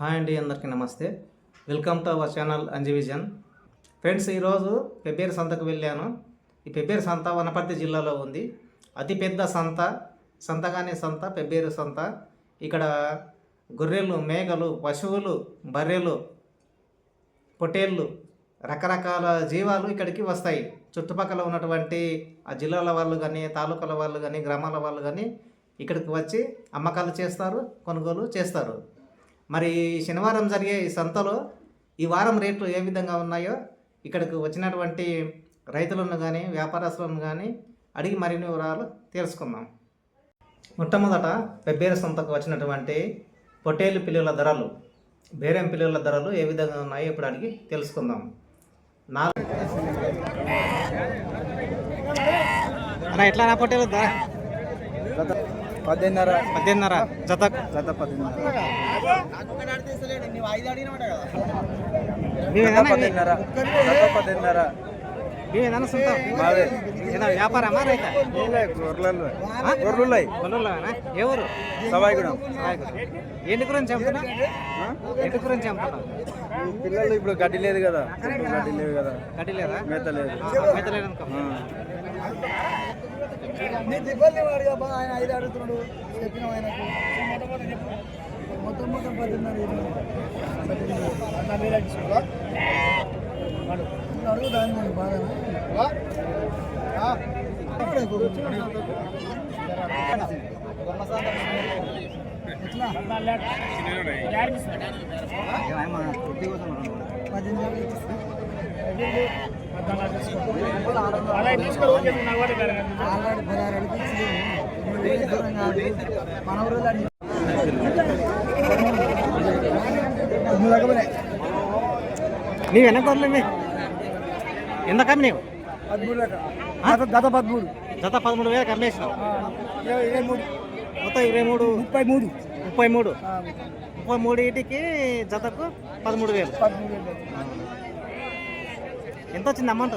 Hi అండి అందరికీ నమస్తే. Welcome to our channel Anjavision friends ఈరోజు పెబ్బేరు సంతకు వెళ్ళాను. ఈ పెబ్బేరు సంత వనపర్తి జిల్లాలో ఉంది. అతిపెద్ద సంత సంతగానే సంత పెబ్బేరు సంత. ఇక్కడ గొర్రెలు మేకలు పశువులు బర్రెలు పొటేళ్ళు రకరకాల జీవాలు ఇక్కడికి వస్తాయి. చుట్టుపక్కల ఉన్నటువంటి ఆ జిల్లాల వాళ్ళు కానీ తాలూకాల వాళ్ళు కానీ గ్రామాల వాళ్ళు కానీ ఇక్కడికి వచ్చి అమ్మకాలు చేస్తారు కొనుగోలు చేస్తారు. మరి ఈ శనివారం జరిగే ఈ సంతలో ఈ వారం రేట్లు ఏ విధంగా ఉన్నాయో ఇక్కడికి వచ్చినటువంటి రైతులను కానీ వ్యాపారస్తులను కానీ అడిగి మరిన్ని వివరాలు తెలుసుకుందాం. మొట్టమొదట పెబ్బేరు సంతకు వచ్చినటువంటి పొట్టేలు పిల్లుల ధరలు బేరం పిల్లుల ధరలు ఏ విధంగా ఉన్నాయో ఇప్పుడు అడిగి తెలుసుకుందాం. నాలుగు ఎట్లా నా పొట్టేలు ధర పద్దెన్నర పద్దెనిమిదిన్నర జత గత పద్దెన్నర? పద్దెన్నర పద్దెన్నర వ్యాపారమా రైత? గొర్రెలు. ఊరు? సవాయిగూడెం. ఏంటి గురించి చెప్తున్నా? ఏంటి గురించి చెప్తున్నా ఈ పిల్లలు ఇప్పుడు గడ్డి లేదు కదా. గడ్డి లేదు కదా. గడ్డి లేదా? మేత లేదు. మేత లేదనుకో ఆ. ఆయన ఐదు అడుగుతున్నాడు చెప్పినాం ఆయనకు. మొత్తం మొత్తం పద్దెనిమిది అడుగు దాని మనకి బాధ ఆల్రెడీ పదహారు అడిగించి దూరం కాదు మన నీవు? వెనక పదమూడు గత పదమూడు జత పదమూడు వేలకు అమ్మేసినావు. ఇరవై మూడు మొత్తం ఇరవై మూడు. ముప్పై మూడు. ముప్పై మూడు ముప్పై మూడు ఇంటికి జతకు పదమూడు వేలు పదమూడు వేలు. ఎంత వచ్చింది అమౌంట్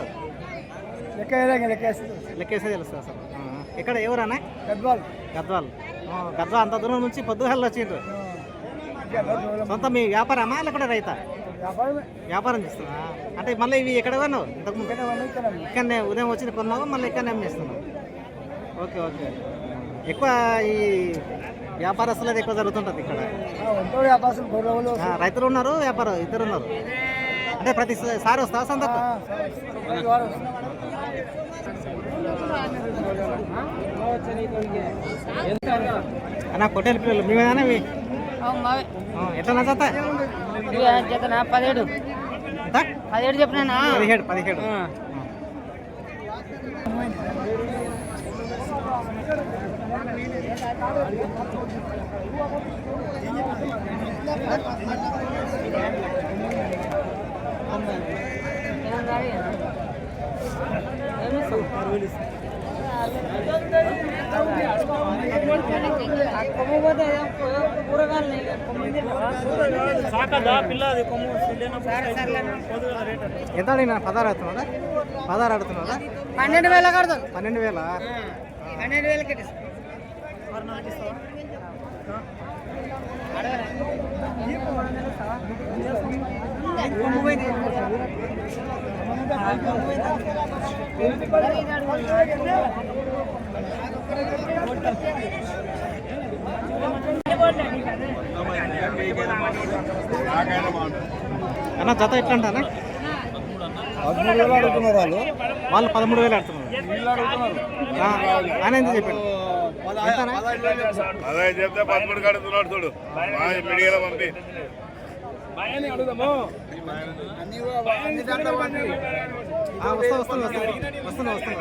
లెక్క తెలుస్తుంది. అసలు. ఆ. ఇక్కడ ఎవరన్నా గద్వాలు గద్వాల్ ఆ, గద్వాల్ అంత దూరం నుంచి పొద్దుగల్లు వచ్చిండ్రు. సొంత మీ వ్యాపారమా లేకపోతే రైతా? వ్యాపారం చేస్తున్నా. అంటే మళ్ళీ ఇవి ఎక్కడ కొన్నావు? ఇంతకు ముందు ఇక్కడ వాళ్ళు ఇక్కడ వాళ్ళు. ఇక్కడనే ఉదయం వచ్చి కొన్నావు మళ్ళీ ఇక్కడనే అమ్మేస్తున్నావు. Okay okay. ఎక్కువ ఈ వ్యాపారస్తులది ఎక్కువ జరుగుతుంటుంది ఇక్కడ. రైతులు ఉన్నారు వ్యాపారం ఇద్దరు ఉన్నారు. అంటే ప్రతి సారి వస్తావా సంతకు అన్న పొట్టేలు పిల్లలు మేమేనా ఇవి మావే. ఆ, ఎట్లా జతనా పదిహేడు? పదిహేడు చెప్పినా పదిహేడు పదిహేడు. ఎంత అడిగినా పదహారు అవుతున్నాడా పదహారు ఆడుతున్నాడా పన్నెండు వేల కడతాం పన్నెండు వేల? పన్నెండు వేలకి అన్న జత ఎట్లా అంటారా పదమూడు వేలు అడుగుతున్నారు వాళ్ళు వాళ్ళు పదమూడు వేలు అడుగుతున్నారు ఆయన ఎంత చెప్పాడు ఎంతనా? అదే చెప్తే పదమూడు కడుతున్నాడు చూడు. మీడియాలో పంపి. ఆ, వస్తా వస్తాను వస్తాను వస్తాను వస్తాను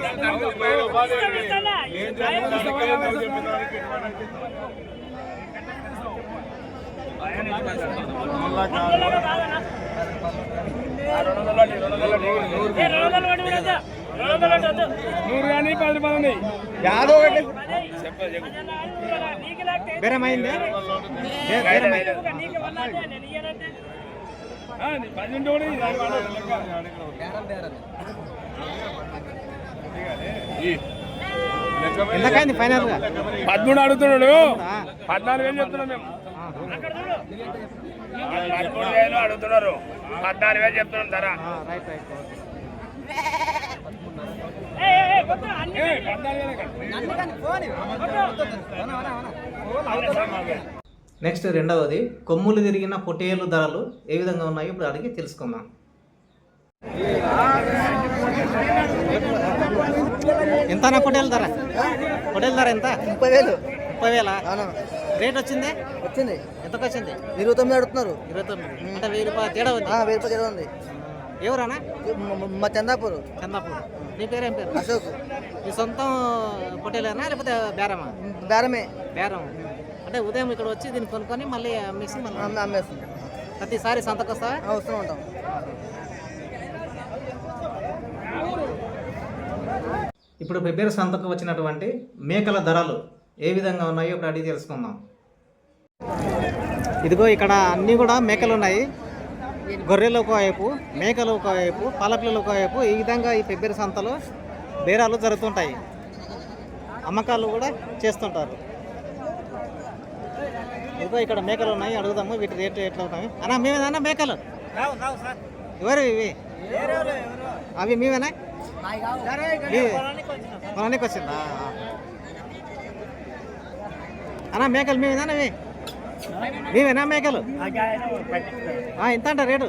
బేరం అయింది? బేరం అయింది? ఎంతకైంది ఫైనల్గా? పదమూడు అడుగుతున్నాడు. పద్నాలుగు వేలు చెప్తున్నాం మేము. పదమూడు వేలు అడుగుతున్నారు. పద్నాలుగు వేలు చెప్తున్నాం ధర. రైట్ ఓకే నెక్స్ట్ రెండవది కొమ్ములు తిరిగిన పొట్టేలు ధరలు ఏ విధంగా ఉన్నాయో ఇప్పుడు అడిగి తెలుసుకుందాం. ఎంత అన్న పొట్టేల ధర? పొట్టేల ధర ఎంత? ముప్పై వేలు. ముప్పై వేల? రేట్ వచ్చింది? వచ్చింది. ఎంతకు వచ్చింది ఇరవై తొమ్మిది అడుగుతున్నారు. ఇరవై తొమ్మిది. అంటే వెయ్యి రూపాయలు తేడా ఉంది. వెయ్యి రూపాయలు ఉంది. ఎవరన్నా మా చందాపూర్. చందాపూర్. నీ పేరేం పేరు? అశోక్. మీ సొంతం పొట్టేలేనా లేకపోతే బేరమా? బేరమే. బేరం. అంటే ఉదయం ఇక్కడ వచ్చి దీన్ని కొనుక్కొని మళ్ళీ అమ్మేసి మళ్ళీ అమ్మేస్తుంది. ప్రతిసారి సంతకు వస్తావా వస్తూ ఉంటాం ఇప్పుడు పెబ్బేరు సంతకు వచ్చినటువంటి మేకల ధరలు ఏ విధంగా ఉన్నాయో ఇప్పుడు అడిగి తెలుసుకుందాం. ఇదిగో ఇక్కడ అన్నీ కూడా మేకలు ఉన్నాయి. గొర్రెలు ఒకవైపు మేకలు ఒకవైపు పాలపిల్లలు ఒకవైపు ఈ విధంగా ఈ పెబ్బేరు సంతలో బేరాలు జరుగుతుంటాయి. అమ్మకాలు కూడా చేస్తుంటారు. ఇదిగో ఇక్కడ మేకలు ఉన్నాయి అడుగుదాము వీటి రేట్లు ఎట్లా ఉన్నాయి అన్న మేమేనా? మేకలు. ఎవరు ఇవి? అవి మేమేనా? పొలానికి వచ్చిందా? అన్నా మేకలు మేమేనా ఇవి? మేమేనా మేకలు? ఆ, ఎంత అంట రేటు?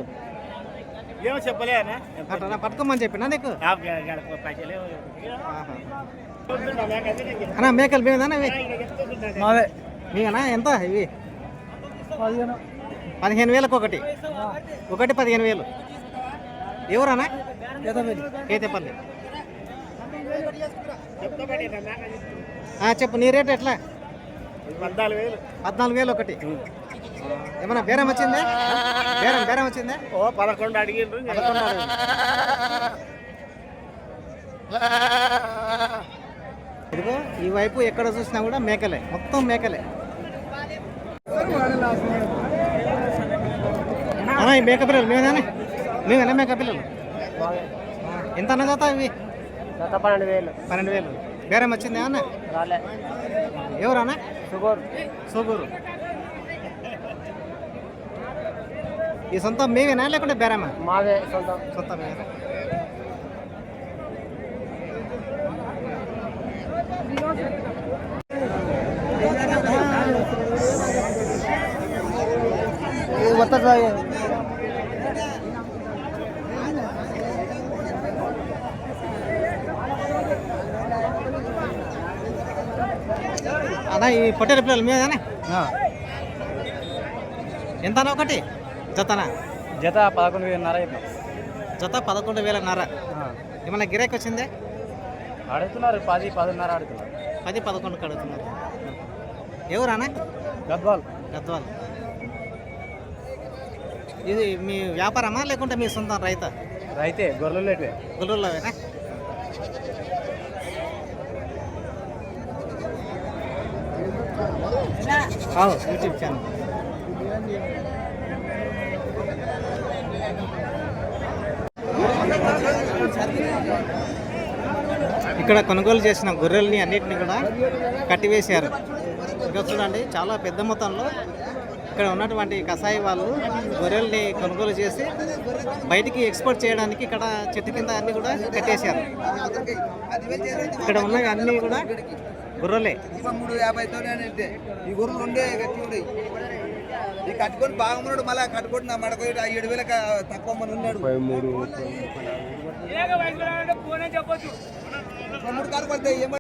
ఏమో చెప్పలేనా అట్లా పట్టుకోమని చెప్పినా నీకు? ఆహా. అన్నా మేకలు మేమేనా మావే. మేమేనా ఎంత? ఇవి? పదిహేను. పదిహేను వేలకు ఒకటి. ఒకటి పదిహేను వేలు. ఎవరన్నా? కేతేపల్లి. ఆ, చెప్పు నీ రేట్ ఎట్లా? పద్నాలుగు వేలు. పద్నాలుగు వేలు ఒకటి. ఏమన్నా బేరం వచ్చిందే? బేరం బేరం వచ్చిందే? ఓ పదకొండు అడిగిండ్రు. ఇదిగో ఈ వైపు ఎక్కడ చూసినా కూడా మేకలే. మొత్తం మేకలే. అన్నా ఈ మేక పిల్లలు మేమేనా మేమేనా మేక పిల్లలు. ఎంత అన్న జత ఇవి? పన్నెండు వేలు. పన్నెండు వేలు. బేరం వచ్చిందా అన్న? రాలే. ఎవరన్నా షుగర్ సోగూరు. ఈ సొంతం మేమేనా లేకుంటే బేరమా? మావే సొంతం. సొంతం మేమేనా? మొత్తం అన్నా ఈ పొట్టేల పిల్లలు మేమేనా ఎంత అన్న ఒకటి? జతనా? జత పదకొండు వేలున్నర జత పదకొండు వేలన్నర ఏమన్నా గిరాకీ వచ్చిందే? అడుగుతున్నారు పది పదిన్నర అడుగుతున్నారు. పది పదకొండు కడుగుతున్నారు ఎవరన్నా గద్వాల్. గద్వాల్. ఇది మీ వ్యాపారమా లేకుంటే మీ సొంతం రైతా? రైతే గొర్రెలు గుల్లూరులోవేనా అవు యూట్యూబ్ ఛానల్ ఇక్కడ కొనుగోలు చేసిన గొర్రెల్ని అన్నిటిని కూడా కట్టివేశారు. ఇంకా చూడండి చాలా పెద్ద మొత్తంలో ఇక్కడ ఉన్నటువంటి కసాయి వాళ్ళు గొర్రెల్ని కొనుగోలు చేసి బయటికి ఎక్స్పోర్ట్ చేయడానికి ఇక్కడ చెట్టు కింద అన్ని కూడా కట్టేశారు. ఇక్కడ ఉన్నవి అన్నీ కూడా గొర్రెలే. మూడు యాభైతో ఈ గొర్రెలు ఉండే ఉన్నాయి ఈ కట్టుకొని బాగున్నాడు మళ్ళీ కట్టుకొని నా మడక ఏడు వేలకు తక్కువ మంది ఉన్నాడు మూడు కారు